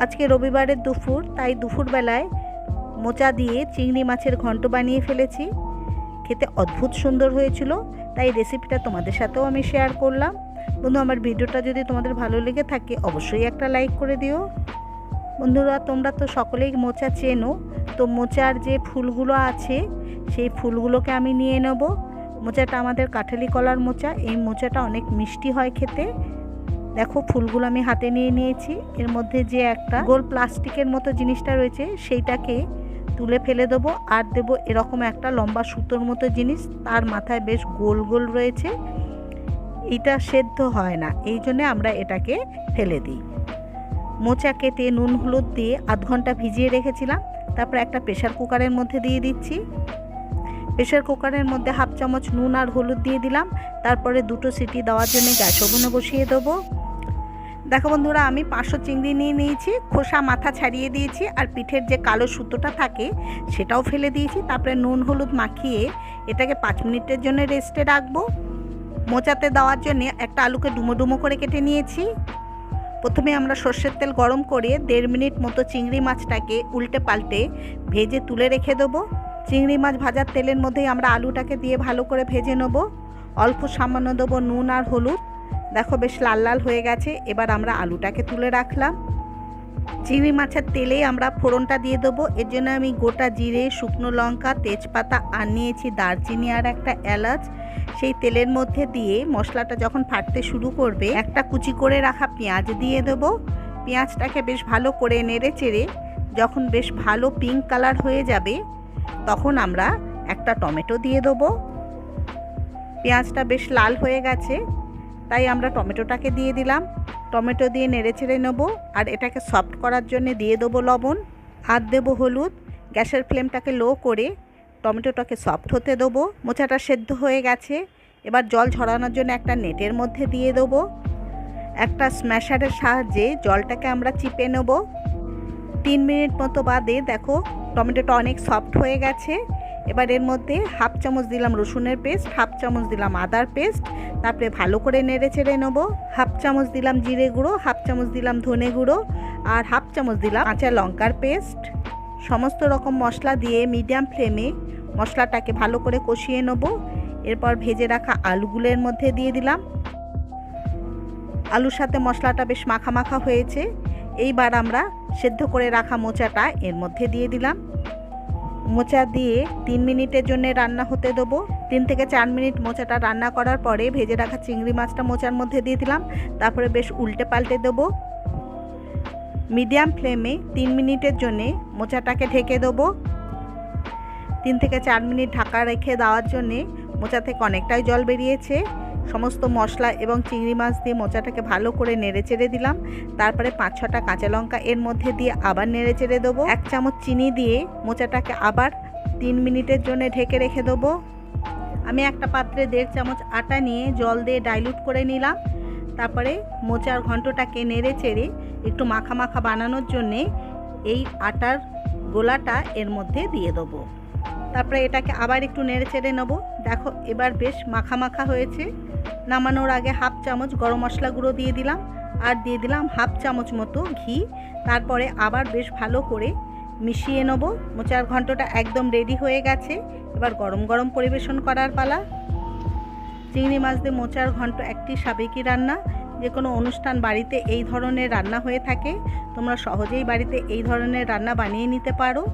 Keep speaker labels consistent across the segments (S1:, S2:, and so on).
S1: আজকে রবিবারের দুপুর, তাই দুপুরবেলায় মোচা দিয়ে চিংড়ি মাছের ঘন্ট বানিয়ে ফেলেছি। খেতে অদ্ভুত সুন্দর হয়েছিল, তাই রেসিপিটা তোমাদের সাথেও আমি শেয়ার করলাম। বন্ধু, আমার ভিডিওটা যদি তোমাদের ভালো লেগে থাকে, অবশ্যই একটা লাইক করে দিও। বন্ধুরা, তোমরা তো সকলেই মোচা চেনো, তো মোচার যে ফুলগুলো আছে, সেই ফুলগুলোকে আমি নিয়ে নেব। মোচাটা আমাদের কাঠালি কলার মোচা, এই মোচাটা অনেক মিষ্টি হয় খেতে। দেখো ফুলগুলো আমি হাতে নিয়ে নিয়েছি। এর মধ্যে যে একটা গোল প্লাস্টিকের মতো জিনিসটা রয়েছে, সেইটাকে তুলে ফেলে দেবো আর দেবো এরকম একটা লম্বা সুতোর মতো জিনিস। তার মাথায় বেশ গোল গোল রয়েছে। এটা সেদ্ধ হয় না, এই জন্যে আমরা এটাকে ফেলে দিই। মোচা কেটে নুন, হলুদ দিয়ে আধ ঘণ্টা ভিজিয়ে রেখেছিলাম। তারপর একটা প্রেশার কুকারের মধ্যে দিয়ে দিচ্ছি। প্রেশার কুকারের মধ্যে হাফ চামচ নুন আর হলুদ দিয়ে দিলাম। তারপরে দুটো সিটি দেওয়ার জন্য গ্যাস ওভেনে বসিয়ে দেবো। দেখো বন্ধুরা, আমি পাঁচশো চিংড়ি নিয়ে নিয়েছি, খোসা মাথা ছাড়িয়ে দিয়েছি, আর পিঠের যে কালো সুতোটা থাকে, সেটাও ফেলে দিয়েছি। তারপরে নুন হলুদ মাখিয়ে এটাকে পাঁচ মিনিটের জন্য রেস্টে রাখব। মোচাতে দেওয়ার জন্য একটা আলুকে ডুমো ডুমো করে কেটে নিয়েছি। প্রথমে আমরা সর্ষের তেল গরম করে দেড় মিনিট মতো চিংড়ি মাছটাকে উল্টে পাল্টে ভেজে তুলে রেখে দেবো। চিংড়ি মাছ ভাজার তেলের মধ্যেই আমরা আলুটাকে দিয়ে ভালো করে ভেজে নেব। অল্প সামান্য দেবো নুন আর হলুদ। দেখো বেশ লাল লাল হয়ে গেছে, এবার আমরা আলুটাকে তুলে রাখলাম। চিংড়ি মাছের তেলেই আমরা ফোড়নটা দিয়ে দেবো। এর জন্য আমি গোটা জিরে, শুকনো লঙ্কা, তেজপাতা, আর নিয়েছি দারচিনি আর একটা এলাচ। সেই তেলের মধ্যে দিয়ে মশলাটা যখন ফাটতে শুরু করবে, একটা কুচি করে রাখা পেঁয়াজ দিয়ে দেবো। পেঁয়াজটাকে বেশ ভালো করে নেড়ে চেড়ে যখন বেশ ভালো পিঙ্ক কালার হয়ে যাবে, তখন আমরা একটা টমেটো দিয়ে দেবো। পেঁয়াজটা বেশ লাল হয়ে গেছে তাই আমরা টমেটোটাকে দিয়ে দিলাম। টমেটো দিয়ে নেড়ে ছেড়ে নেব আর এটাকে সফট করার জন্য দিয়ে দেবো লবণ আর দেবো হলুদ। গ্যাসের ফ্লেমটাকে লো করে টমেটোটাকে সফট হতে দেবো। মোচাটা সেদ্ধ হয়ে গেছে। এবার জল ঝরানোর জন্য একটা নেটের মধ্যে দিয়ে দেবো। একটা স্ম্যাশারের সাহায্যে জলটাকে আমরা চিপে নেব। তিন মিনিট মতো বাদে দেখো টমেটোটা অনেক সফট হয়ে গেছে। এবার এর মধ্যে হাফ চামচ দিলাম রসুনের পেস্ট, হাফ চামচ দিলাম আদার পেস্ট, তারপরে ভালো করে নেড়ে চেড়ে নেব। হাফ চামচ দিলাম জিরে গুঁড়ো, হাফ চামচ দিলাম ধনে গুঁড়ো আর হাফ চামচ দিলাম কাঁচা লঙ্কার পেস্ট। সমস্ত রকম মশলা দিয়ে মিডিয়াম ফ্লেমে মশলাটাকে ভালো করে কষিয়ে নেব। এরপর ভেজে রাখা আলুগুলোর মধ্যে দিয়ে দিলাম। আলুর সাথে মশলাটা বেশ মাখা মাখা হয়েছে। এইবার আমরা সেদ্ধ করে রাখা মোচাটা এর মধ্যে দিয়ে দিলাম। মোচা দিয়ে তিন মিনিটের জন্য রান্না হতে দেবো। তিন থেকে চার মিনিট মোচাটা রান্না করার পরে ভেজে রাখা চিংড়ি মাছটা মোচার মধ্যে দিয়ে দিলাম। তারপরে বেশ উল্টে পাল্টে দেবো। মিডিয়াম ফ্লেমে তিন মিনিটের জন্যে মোচাটাকে ঢেকে দেবো। তিন থেকে চার মিনিট ঢাকা রেখে দেওয়ার জন্যে মোচা থেকে অনেকটাই জল বেরিয়েছে। সমস্ত মশলা এবং চিংড়ি মাছ দিয়ে মোচাটাকে ভালো করে নেড়ে চেড়ে দিলাম। তারপরে পাঁচ ছটা কাঁচা লঙ্কা এর মধ্যে দিয়ে আবার নেড়ে চেড়ে দেবো। এক চামচ চিনি দিয়ে মোচাটাকে আবার তিন মিনিটের জন্য ঢেকে রেখে দেবো। আমি একটা পাত্রে দেড় চামচ আটা নিয়ে জল দিয়ে ডাইলুট করে নিলাম। তারপরে মোচার ঘন্টটাকে নেড়ে চেড়ে একটু মাখা মাখা বানানোর জন্যে এই আটার গোলাটা এর মধ্যে দিয়ে দেবো। তারপরে এটাকে আবার একটু নেড়ে চেড়ে নেব। দেখো এবার বেশ মাখা মাখা হয়েছে। নামানোর আগে হাফ চামচ গরম মশলা গুঁড়ো দিয়ে দিলাম আর দিয়ে দিলাম হাফ চামচ মতো ঘি। তারপরে আবার বেশ ভালো করে মিশিয়ে নেব। মোচার ঘন্টটা একদম রেডি হয়ে গেছে। এবার গরম গরম পরিবেশন করার পালা। চিংড়ি মাছ দিয়ে মোচার ঘন্ট একটি সাবেকি রান্না। যে কোনো অনুষ্ঠান বাড়িতে এই ধরনের রান্না হয়ে থাকে। তোমরা সহজেই বাড়িতে এই ধরনের রান্না বানিয়ে নিতে পারো।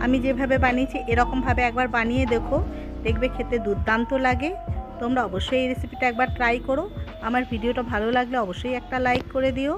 S1: আমি যেভাবে বানিয়েছি, এরকমভাবে একবার বানিয়ে দেখো। দেখবে খেতে দুর্দান্ত লাগে। তোমরা অবশ্যই এই রেসিপিটা একবার ট্রাই করো। আমার ভিডিওটা ভালো লাগলে অবশ্যই একটা লাইক করে দিও।